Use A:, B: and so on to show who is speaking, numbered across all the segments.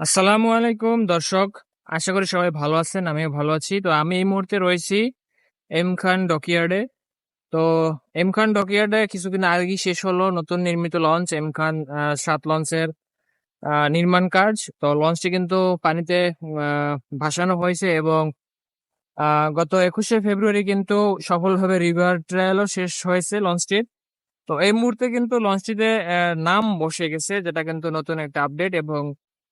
A: আসসালামু আলাইকুম, দর্শক। আশা করি সবাই ভালো আছেন, আমিও ভালো আছি। তো আমি এই মুহূর্তে রয়েছি এম খান ডকইয়ার্ডে। তো এম খান ডকইয়ার্ডে কিছুদিন আগেই শেষ হলো নতুন নির্মিত লঞ্চ, এম খান সাত লঞ্চের নির্মাণ কাজ। তো লঞ্চটি কিন্তু পানিতে ভাসানো হয়েছে এবং গত একুশে ফেব্রুয়ারি কিন্তু সফলভাবে রিভার ট্রায়ালও শেষ হয়েছে লঞ্চটির। তো এই মুহূর্তে কিন্তু লঞ্চটিতে নাম বসে গেছে, যেটা কিন্তু নতুন একটা আপডেট এবং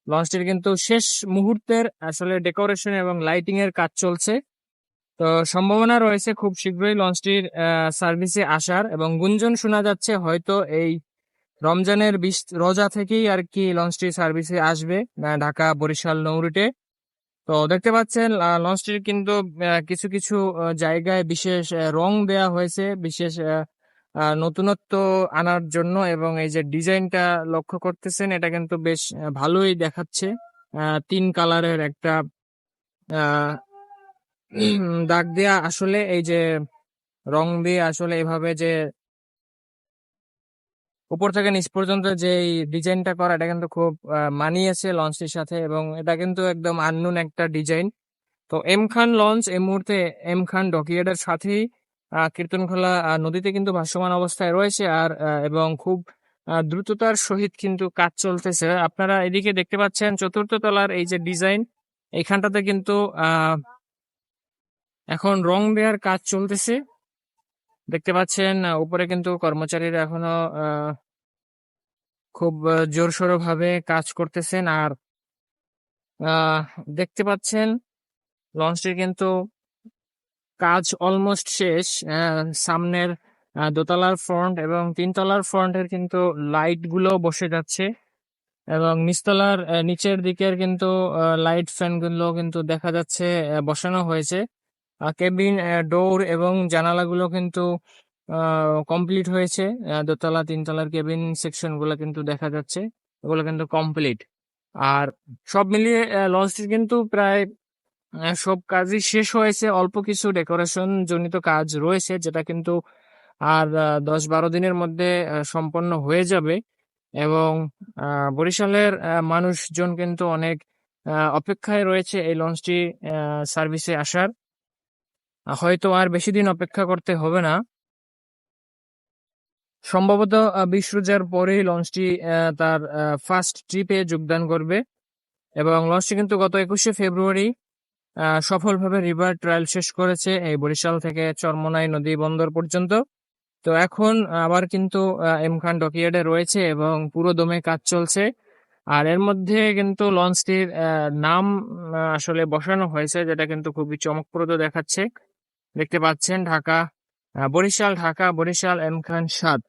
A: লঞ্চটির কিন্তু শেষ মুহূর্তের আসলে ডেকোরেশন এবং লাইটিং এর কাজ চলছে। তো সম্ভাবনা রয়েছে খুব শীঘ্রই লঞ্চটির সার্ভিসে আসার এবং গুঞ্জন শোনা যাচ্ছে হয়তো এই রমজানের বিশ রোজা থেকেই আর কি লঞ্চটি সার্ভিসে আসবে ঢাকা বরিশাল নৌরুটে। তো দেখতে পাচ্ছেন লঞ্চটির কিন্তু কিছু কিছু জায়গায় বিশেষ রং দেয়া হয়েছে, বিশেষ নতুনত্ব আনার জন্য এবং এই যে ডিজাইনটা লক্ষ্য করতেছেন এটা কিন্তু বেশ ভালোই দেখাচ্ছে। তিন কালারের একটা দাগ দেয়া আসলে এই যে রং দিয়ে আসলে এভাবে যে উপর থেকে নিচ পর্যন্ত যে ডিজাইনটা করা এটা কিন্তু খুব মানিয়েছে লঞ্চটির সাথে এবং এটা কিন্তু একদম আননুন একটা ডিজাইন। তো এম খান লঞ্চ এই মুহূর্তে এম খান ডকইয়ার্ডের সাথেই কীর্তনখোলা নদীতে কিন্তু ভাসমান অবস্থায় রয়েছে আর এবং খুব দ্রুততার সহিত কিন্তু কাজ চলতেছে। আপনারা এদিকে দেখতে পাচ্ছেন চতুর্থ তলার এই যে ডিজাইন, এইখানটাতে কিন্তু এখন রং দেওয়ার কাজ চলতেছে। দেখতে পাচ্ছেন উপরে কিন্তু কর্মচারীরা এখনও খুব জোরসোর ভাবে কাজ করতেছেন। আর দেখতে পাচ্ছেন লঞ্চটির কিন্তু কাজ অলমোস্ট শেষ সামনের দোতলার ফ্রন্ট এবং তিনতলার ফ্রন্টের কিন্তু লাইটগুলো বসে যাচ্ছে এবং নিচতলার নিচের দিকের কিন্তু লাইট ফ্যানগুলো কিন্তু দেখা যাচ্ছে বসানো হয়েছে। কেবিন ডোর এবং জানালাগুলো কিন্তু কমপ্লিট হয়েছে। দোতলা, তিনতলার কেবিন সেকশনগুলো কিন্তু দেখা যাচ্ছে ওগুলো কিন্তু কমপ্লিট আর সব মিলিয়ে লঞ্চটির কিন্তু প্রায় সব কাজই শেষ হয়েছে। অল্প কিছু ডেকোরেশন জনিত কাজ রয়েছে, যেটা কিন্তু আর দশ বারো দিনের মধ্যে সম্পন্ন হয়ে যাবে। এবং বরিশালের মানুষজন কিন্তু অনেক অপেক্ষায় রয়েছে এই লঞ্চটি সার্ভিসে আসার। হয়তো আর বেশি দিন অপেক্ষা করতে হবে না। সম্ভবত বিশ রোজার পরেই লঞ্চটি তার ফার্স্ট ট্রিপে যোগদান করবে। এবং লঞ্চটি কিন্তু গত একুশে ফেব্রুয়ারি সফলভাবে রিভার ট্রায়াল শেষ করেছে এই বরিশাল থেকে চরমোনাই নদী বন্দর পর্যন্ত। তো এখন আবার কিন্তু এম খান ডকইয়ার্ডে রয়েছে এবং পুরো দমে কাজ চলছে। আর এর মধ্যে কিন্তু লঞ্চটির নাম আসলে বসানো হয়েছে, যেটা কিন্তু খুবই চমকপ্রদ দেখাচ্ছে। দেখতে পাচ্ছেন ঢাকা বরিশাল ঢাকা, বরিশাল এম খান সাত।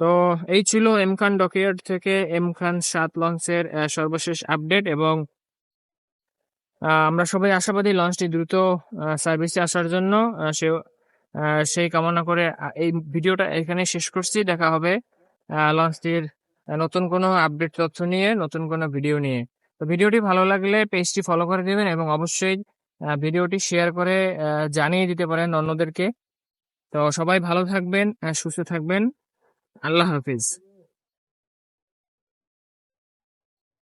A: তো এই ছিল এম খান ডকইয়ার্ড থেকে এম খান সাত লঞ্চের সর্বশেষ আপডেট এবং আমরা সবাই আশাবাদী লঞ্চটি দ্রুত সার্ভিসে আসার জন্য সে সেই কামনা করে এই ভিডিওটা এখানে শেষ করছি। দেখা হবে লঞ্চটির নতুন কোনো আপডেট তথ্য নিয়ে, নতুন কোনো ভিডিও নিয়ে। তো ভিডিওটি ভালো লাগলে পেজটি ফলো করে দিবেন এবং অবশ্যই ভিডিওটি শেয়ার করে জানিয়ে দিতে পারেন অন্যদেরকে। তো সবাই ভালো থাকবেন সুস্থ থাকবেন। আল্লাহ হাফিজ।